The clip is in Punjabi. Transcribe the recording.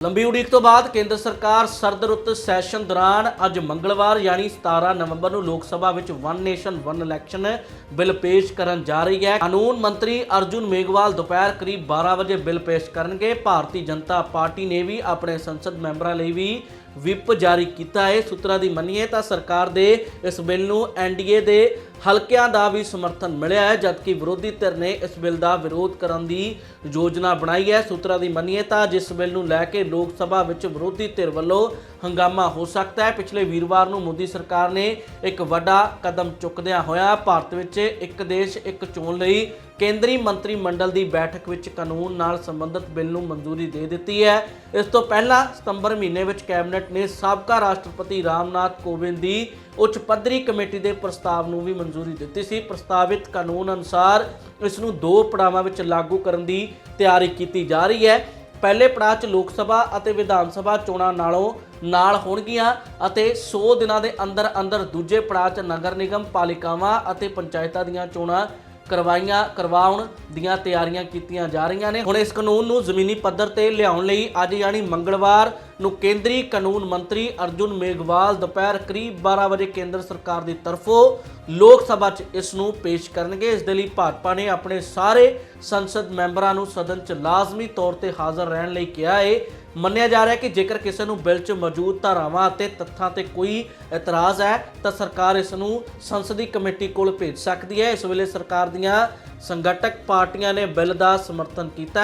ਲੰਬੀ ਉਡੀਕ ਤੋਂ ਬਾਅਦ ਕੇਂਦਰ ਸਰਕਾਰ ਸਰਦ ਰੁੱਤ ਸੈਸ਼ਨ ਦੌਰਾਨ ਅੱਜ ਮੰਗਲਵਾਰ ਯਾਨੀ 17 ਨਵੰਬਰ ਨੂੰ ਲੋਕ ਸਭਾ ਵਿੱਚ one nation one election bill ਪੇਸ਼ ਕਰਨ ਜਾ ਰਹੀ ਹੈ। ਕਾਨੂੰਨ ਮੰਤਰੀ ਅਰਜੁਨ ਮੇਘਵਾਲ ਦੁਪਹਿਰ ਕਰੀਬ 12 ਵਜੇ ਬਿੱਲ ਪੇਸ਼ ਕਰਨਗੇ। ਭਾਰਤੀ ਜਨਤਾ ਪਾਰਟੀ ਨੇ ਵੀ ਆਪਣੇ ਸੰਸਦ ਮੈਂਬਰਾਂ ਲਈ ਵੀ ਵਿਪ ਜਾਰੀ ਕੀਤਾ ਹੈ, ਸੂਤਰਾਂ ਦੀ ਮੰਨੀਏ ਤਾਂ ਸਰਕਾਰ ਦੇ ਇਸ ਬਿੱਲ ਨੂੰ ਐਨਡੀਏ ਦੇ ਹਲਕਿਆਂ ਦਾ ਵੀ ਸਮਰਥਨ ਮਿਲਿਆ ਹੈ, ਜਦਕਿ ਵਿਰੋਧੀ ਧਿਰ ਨੇ ਇਸ ਬਿੱਲ ਦਾ ਵਿਰੋਧ ਕਰਨ ਦੀ ਯੋਜਨਾ ਬਣਾਈ ਹੈ। ਸੂਤਰਾਂ ਦੀ ਮੰਨੀਏ ਤਾਂ ਜਿਸ ਬਿੱਲ ਨੂੰ ਲੈ ਕੇ ਲੋਕ ਸਭਾ ਵਿੱਚ ਵਿਰੋਧੀ ਧਿਰ ਵੱਲੋਂ ਹੰਗਾਮਾ ਹੋ ਸਕਦਾ ਹੈ, ਪਿਛਲੇ ਵੀਰਵਾਰ ਨੂੰ ਮੋਦੀ ਸਰਕਾਰ ਨੇ ਇੱਕ ਵੱਡਾ ਕਦਮ ਚੁੱਕਦਿਆਂ ਹੋਇਆ ਭਾਰਤ ਵਿੱਚ ਇੱਕ ਦੇਸ਼, ਇੱਕ ਚੋਣ ਲਈ ਕੇਂਦਰੀ ਮੰਤਰੀ ਮੰਡਲ ਦੀ ਬੈਠਕ ਵਿੱਚ ਕਾਨੂੰਨ ਨਾਲ ਸੰਬੰਧਿਤ ਬਿੱਲ ਨੂੰ ਮਨਜ਼ੂਰੀ ਦੇ ਦਿੱਤੀ ਹੈ। ਇਸ ਤੋਂ ਪਹਿਲਾਂ ਸਤੰਬਰ ਮਹੀਨੇ ਵਿੱਚ ਕੈਬਨਿਟ ਨੇ ਸਾਬਕਾ ਰਾਸ਼ਟਰਪਤੀ ਰਾਮਨਾਥ ਕੋਵਿੰਦ ਦੀ ਉੱਚ ਪੱਧਰੀ ਕਮੇਟੀ ਦੇ ਪ੍ਰਸਤਾਵ ਨੂੰ ਵੀ ਮਨਜ਼ੂਰੀ ਦਿੱਤੀ ਸੀ। ਪ੍ਰਸਤਾਵਿਤ ਕਾਨੂੰਨ ਅਨੁਸਾਰ ਇਸ ਨੂੰ ਦੋ ਪੜਾਵਾਂ ਵਿੱਚ ਲਾਗੂ ਕਰਨ ਦੀ ਤਿਆਰੀ ਕੀਤੀ ਜਾ ਰਹੀ ਹੈ। ਪਹਿਲੇ ਪੜਾਅ 'ਚ ਲੋਕ ਸਭਾ ਅਤੇ ਵਿਧਾਨ ਸਭਾ ਚੋਣਾਂ ਨਾਲੋਂ ਨਾਲ ਹੋਣਗੀਆਂ ਅਤੇ 100 ਦਿਨਾਂ ਦੇ ਅੰਦਰ ਅੰਦਰ ਦੂਜੇ ਪੜਾਅ 'ਚ ਨਗਰ ਨਿਗਮ, ਪਾਲਿਕਾਵਾਂ ਅਤੇ ਪੰਚਾਇਤਾਂ ਦੀਆਂ ਚੋਣਾਂ ਕਰਵਾਈਆਂ, ਕਰਵਾਉਣ ਦੀਆਂ ਤਿਆਰੀਆਂ ਕੀਤੀਆਂ ਜਾ ਰਹੀਆਂ ਨੇ। ਹੁਣ ਇਸ ਕਾਨੂੰਨ ਨੂੰ ਜ਼ਮੀਨੀ ਪੱਧਰ ਤੇ ਲਿਆਉਣ ਲਈ ਅੱਜ ਯਾਨੀ ਮੰਗਲਵਾਰ ਨੂੰ ਕੇਂਦਰੀ ਕਾਨੂੰਨ ਮੰਤਰੀ ਅਰਜੁਨ ਮੇਘਵਾਲ ਦੁਪਹਿਰ ਕਰੀਬ 12 ਵਜੇ ਕੇਂਦਰ ਸਰਕਾਰ ਦੀ ਤਰਫੋਂ ਲੋਕ ਸਭਾ 'ਚ ਇਸ ਨੂੰ ਪੇਸ਼ ਕਰਨਗੇ। ਇਸ ਦੇ ਲਈ ਭਾਜਪਾ ਨੇ ਆਪਣੇ ਸਾਰੇ ਸੰਸਦ ਮੈਂਬਰਾਂ ਨੂੰ ਸਦਨ 'ਚ ਲਾਜ਼ਮੀ ਤੌਰ ਤੇ ਹਾਜ਼ਰ ਰਹਿਣ ਲਈ ਕਿਹਾ ਹੈ ਮੰਨਿਆ ਜਾ ਰਿਹਾ ਹੈ ਕਿ ਜੇਕਰ ਕਿਸੇ ਨੂੰ ਬਿੱਲ 'ਚ ਮੌਜੂਦ ਧਾਰਾਵਾਂ ਅਤੇ ਤੱਥਾਂ ਤੇ ਕੋਈ ਇਤਰਾਜ਼ ਹੈ, ਤਾਂ ਸਰਕਾਰ ਇਸ ਨੂੰ ਸੰਸਦੀ ਕਮੇਟੀ ਕੋਲ ਭੇਜ ਸਕਦੀ ਹੈ। ਇਸ ਵੇਲੇ ਸਰਕਾਰ ਦੀਆਂ ਸੰਗਠਕ ਪਾਰਟੀਆਂ ਨੇ ਬਿੱਲ ਦਾ ਸਮਰਥਨ ਕੀਤਾ